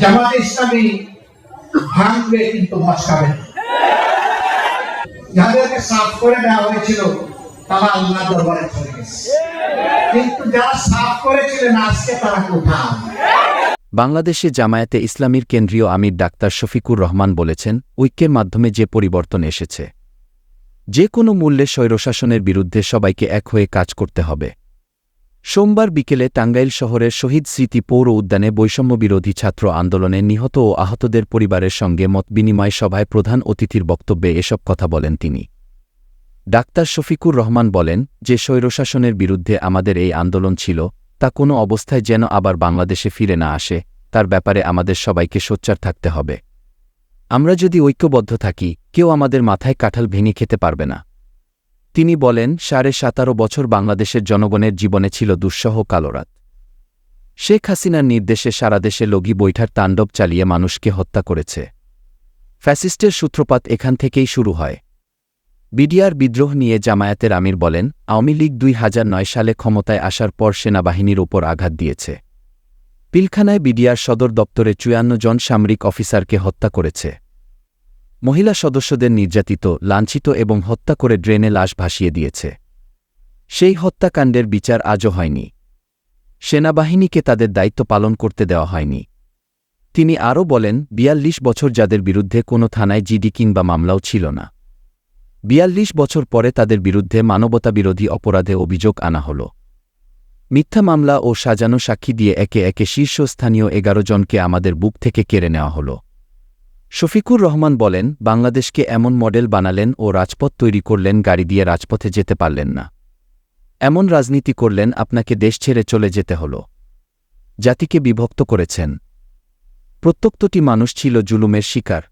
জামাত ইসলামী ভাঙবে কিন্তু মশকাবে। যাদেরকে সাফ করে দেওয়া হয়েছিল, তারা আল্লাহ দরবারে চলে গেছে। কিন্তু যারা সাফ করেছিলেন আজকে তারা কোথাও বাংলাদেশে জামায়াতে ইসলামীর কেন্দ্রীয় আমির ডাক্তার শফিকুর রহমান বলেছেন, ঐক্যের মাধ্যমে যে পরিবর্তন এসেছে, যে কোনো মূল্যে স্বৈরশাসনের বিরুদ্ধে সবাইকে এক হয়ে কাজ করতে হবে। সোমবার বিকেলে টাঙ্গাইল শহরের শহীদ স্মৃতি পৌর উদ্যানে বৈষম্যবিরোধী ছাত্র আন্দোলনে নিহত ও আহতদের পরিবারের সঙ্গে মতবিনিময় সভায় প্রধান অতিথির বক্তব্যে এসব কথা বলেন তিনি। ডাক্তার শফিকুর রহমান বলেন, যে স্বৈরশাসনের বিরুদ্ধে আমাদের এই আন্দোলন ছিল, তা কোনো অবস্থায় যেন আবার বাংলাদেশে ফিরে না আসে, তার ব্যাপারে আমাদের সবাইকে সোচ্চার থাকতে হবে। আমরা যদি ঐক্যবদ্ধ থাকি, কেউ আমাদের মাথায় কাঁঠাল ভেঙে খেতে পারবে না। তিনি বলেন, সাড়ে সাতারো বছর বাংলাদেশের জনগণের জীবনে ছিল দুঃসহ কালোরাত। শেখ হাসিনার নির্দেশে সারা দেশে লগি বৈঠার তাণ্ডব চালিয়ে মানুষকে হত্যা করেছে। ফ্যাসিস্টের সূত্রপাত এখান থেকেই শুরু হয়। বিডিআর বিদ্রোহ নিয়ে জামায়াতের আমির বলেন, আওয়ামী লীগ দুই হাজার নয় সালে ক্ষমতায় আসার পর সেনাবাহিনীর ওপর আঘাত দিয়েছে। পিলখানায় বিডিআর সদর দপ্তরে চুয়ান্ন জন সামরিক অফিসারকে হত্যা করেছে। মহিলা সদস্যদের নির্যাতিত, লাঞ্ছিত এবং হত্যা করে ড্রেনে লাশ ভাসিয়ে দিয়েছে। সেই হত্যাকাণ্ডের বিচার আজও হয়নি। সেনাবাহিনীকে তাদের দায়িত্ব পালন করতে দেওয়া হয়নি। তিনি আরও বলেন, বিয়াল্লিশ বছর যাদের বিরুদ্ধে কোনো থানায় জিডি কিংবা মামলাও ছিল না। বিয়াল্লিশ বছর পরে তাদের বিরুদ্ধে মানবতাবিরোধী অপরাধে অভিযোগ আনা হল। মিথ্যা মামলা ও সাজানো সাক্ষী দিয়ে একে একে শীর্ষস্থানীয় এগারো জনকে আমাদের বুক থেকে কেড়ে নেওয়া হল। শফিকুর রহমান বলেন, বাংলাদেশকে এমন মডেল বানালেন ও রাজপথ তৈরি করলেন, গাড়ি দিয়ে রাজপথে যেতে পারলেন না। এমন রাজনীতি করলেন, আপনাকে দেশ ছেড়ে চলে যেতে হল। জাতিকে বিভক্ত করেছেন। প্রত্যক্তটি মানুষ ছিল জুলুমের শিকার।